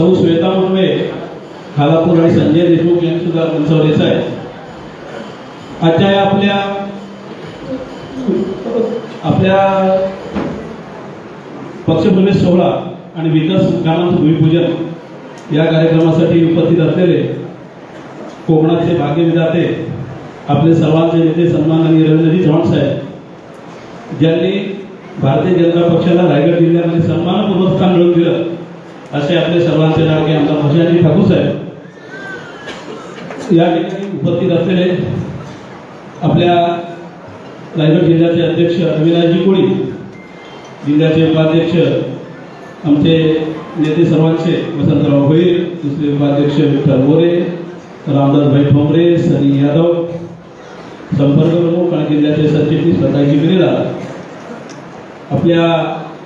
सौ श्वेता मुंबे खालापूर आणि संजय देशमुख यांनी सुद्धा मंचवलेचं आहे. आजच्या या आपल्या आपल्या पक्षप्रवेश सोहळा आणि विकास कामांचं भूमिपूजन या कार्यक्रमासाठी उपस्थित असलेले कोकणाचे भाग्यविधाते आपले सर्वांचे नेते सन्माननीय रवींद्रजी चव्हाण साहेब ज्यांनी भारतीय जनता पक्षाला रायगड जिल्ह्यामध्ये सन्मानपूर्वक स्थान मिळवून दिलं. असे आपले सर्वांचे लाडके आमदार भजनजी ठाकूर साहेब. या ठिकाणी उपस्थित असलेले आपल्या रायगड जिल्ह्याचे अध्यक्ष अविनाशजी कोळी जिल्ह्याचे उपाध्यक्ष आमचे नेते सर्वांचे वसंतराव भोईर दुसरे उपाध्यक्ष विठ्ठल मोरे रामदासभाई ठोंबरे सनी यादव संपर्क प्रमुख आणि जिल्ह्याचे सरचिटणीस प्रकाशजी बिरेला. आपल्या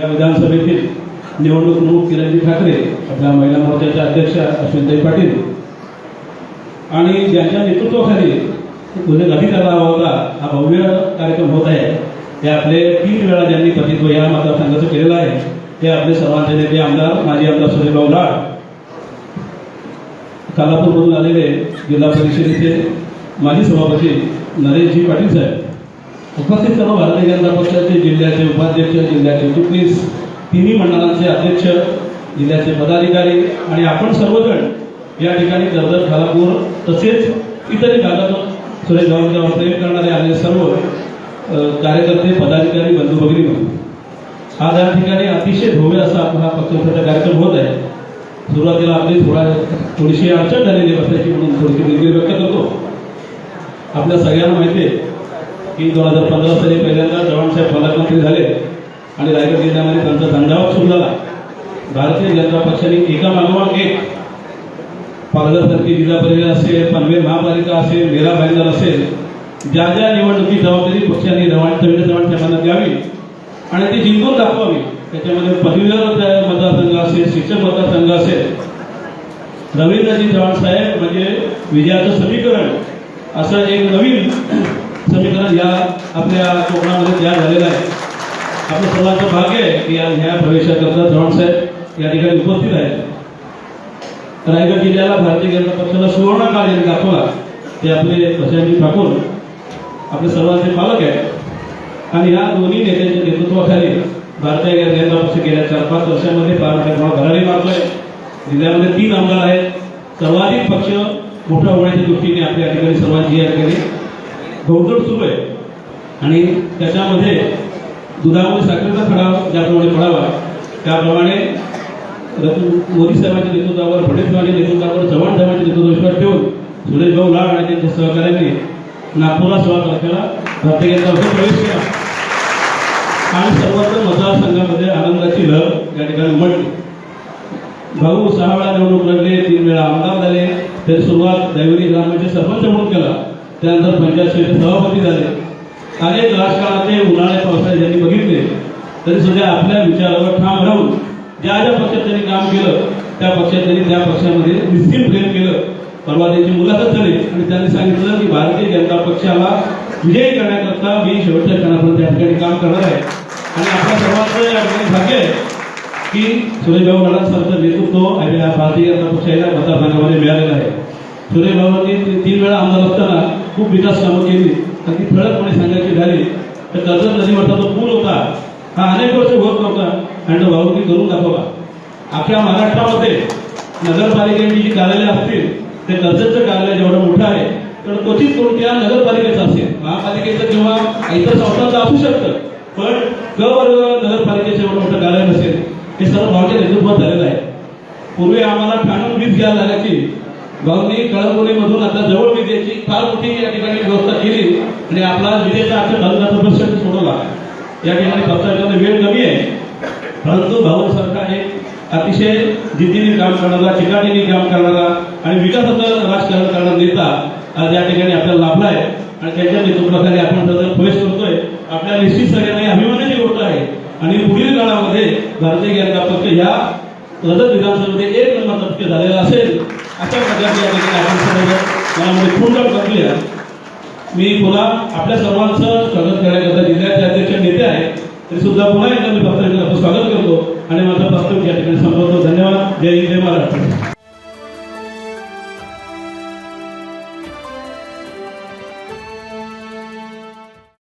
या विधानसभेतील निवडणूक प्रमुख किरणजी ठाकरे आपल्या महिला मोर्चाच्या अध्यक्षा अश्विनताई पाटील. आणि ज्यांच्या नेतृत्वाखाली उद्या अधिकारा होता हा भव्य कार्यक्रम होत आहे. ते आपले तीन वेळा ज्यांनी प्रतित्व या मतदारसंघाचं केलेलं आहे ते आपले सर्वांचे नेते आमदार माजी आमदार सुरेशभाऊ लाड. कालापूरमधून आलेले जिल्हा परिषदेचे माजी सभापती नरेशजी पाटील साहेब. उपस्थित सर्व भारतीय जनता पक्षाचे जिल्ह्याचे उपाध्यक्ष जिल्ह्याचे चिटणीस तिन्ही मंडळांचे अध्यक्ष जिल्ह्याचे पदाधिकारी आणि आपण सर्वजण या ठिकाणी कर्जत खालापूर तसेच इतरही भागातून सुरेश भाऊंच्यावर प्रेम करणारे आलेले सर्व कार्यकर्ते पदाधिकारी बंधू भगिनी आज या ठिकाणी अतिशय भव्य असा आपला हा पक्षप्रवेश कार्यक्रम होत आहे सुरुवातीला आपली थोडा थोडीशी अडचण झालेली बसल्याची म्हणून थोडीशी दिलगिरी व्यक्त करतो. आपल्या सगळ्यांना माहिती आहे की दोन हजार पंधरा साली पहिल्यांदा जवानसाहेब पालकमंत्री झाले. आणि रायगड जिल्ह्यामध्ये त्यांचा धंदावाद सुरू झाला. भारतीय जनता पक्षाने एका मागोमाग एक पालघरसारखी जिल्हा परिषद असेल पनवेल महापालिका असेल मेरा भाईंदर असेल ज्या ज्या निवडणुकी जबाबदारी पक्षाने रवान रवींद्र चव्हाण साहेबांना द्यावी आणि ती जिंकून दाखवावी. त्याच्यामध्ये पदवीधर मतदारसंघ असेल शिक्षक मतदारसंघ असेल. रवींद्रजी चव्हाण साहेब म्हणजे विजयाचं समीकरण. असं एक नवीन समीकरण या आपल्या कोकणामध्ये तयार झालेलं आहे. आपलं सर्वांचं भाग्य आहे की आज ह्या प्रवेशाकरता चव्हाण साहेब या ठिकाणी उपस्थित आहेत. रायगड जिल्ह्याला भारतीय जनता पक्षाला सुवर्ण कार्य दाखवा ते आपले प्रशांतजी ठाकूर आपले सर्वांचे पालक आहेत. आणि या दोन्ही नेत्यांच्या नेतृत्वाखाली भारतीय जनता पक्ष गेल्या चार पाच वर्षामध्ये फार भरारी मारलाय जिल्ह्यामध्ये तीन आमदार आहेत. सर्वाधिक पक्ष मोठा होण्याच्या दृष्टीने आपल्या ठिकाणी सर्वांची या ठिकाणी घोडदौड सुरू आहे. आणि त्याच्यामध्ये दुधामध्ये साखरेचा खडा ज्याप्रमाणे पडावा त्याप्रमाणे मोदी साहेबांच्या नेतृत्वावर फडणवीस साहेबांच्या नेतृत्वावर चव्हाण साहेबांच्या नेतृत्व विश्वास ठेवून सुरेश भाऊ लाड आणि त्यांच्या सहकार्यांनी नागपूरला सोळा तारखेला भारतीय जनता प्रवेश केला. आणि सर्वत्र मतदारसंघामध्ये आनंदाची लहर या ठिकाणी उमटली. भाऊ सहा वेळा निवडणूक लढले तीन वेळा आमदार झाले त्याची सुरुवात दैवरी ग्रामाचे सरपंच म्हणून केला. त्यानंतर पंचायत समितीचे सभापती झाले. अनेक राजकारणाचे उन्हाळे पावसाळे ज्यांनी बघितले तरी सुद्धा आपल्या विचारावर ठाम राहून ज्या ज्या पक्षात त्यांनी काम केलं त्या पक्षात त्यांनी त्या पक्षामध्ये निश्चित प्रेम केलं. परवा त्यांची मुलाखत झाली आणि त्यांनी सांगितलं की भारतीय जनता पक्षाला विजयी करण्याकरता मी शेवटच्या क्षणापर्यंत या ठिकाणी काम करणार आहे. आणि आपल्या सर्वांचं या ठिकाणी भाग्य आहे की सुरेशभाऊ लढासारखं नेतृत्व आपल्या भारतीय जनता पक्षाच्या मतदारसंघामध्ये मिळालेलं आहे. सुरेशभाऊंनी तीन वेळा आमदार असताना खूप विकास कामं केली. तर कर्जत नदीवरचा जो पूल होता. हा अनेक वर्ष होत नव्हता. आणि तो भाऊंनी करून दाखवला. अख्ख्या महाराष्ट्रामध्ये नगरपालिकेची जी कार्यालय असतील ते कर्जतचं कार्यालय जेवढं मोठं आहे तर क्वचित कोणत्या नगरपालिकेचं असेल महापालिकेचं किंवा इतर संस्थांचं असू शकतं. पण क वर्ग नगरपालिकेचं एवढं मोठं कार्यालय नसेल हे सर्व भावच्या नेतृत्वात झालेलं आहे. पूर्वी आम्हाला ठाणून वीज घ्यायला लागायची. भाऊंनी कळंबोलीमधून आता जवळ विजेची फार मोठी या ठिकाणी व्यवस्था केली आणि आपला विजेचा अर्थ भाजपाचा प्रश्न सोडवला. या ठिकाणी पक्षाच्या वेळ कमी आहे. परंतु भाऊसारखा एक अतिशय जिद्दीने काम करणारा चिकाटीने काम करणारा आणि विकासाचं राजकारण करणारा नेता आज या ठिकाणी आपल्याला लाभला आहे आणि त्यांच्या नेतृत्वाखाली आपण त्याचा प्रवेश करतोय आपल्या निश्चित सगळ्यांना अभिमानाची गोष्ट आहे. आणि पुढील काळामध्ये भारतीय जनता पक्ष या रजत विधानसभेमध्ये एक नंबर टक्के झालेला असेल. अशा प्रकारची या ठिकाणी आपण सर्व मनामध्ये खूण टाकली मी पुन्हा आपल्या सर्वांचं स्वागत करण्याकरता जिल्ह्याचे अध्यक्ष नेते आहेत. तरी सुद्धा पुन्हा एकदा मी पत्रकारांचं स्वागत करतो आणि माझा प्रस्ताव या ठिकाणी संपवतो धन्यवाद. जय हिंद जय महाराष्ट्र.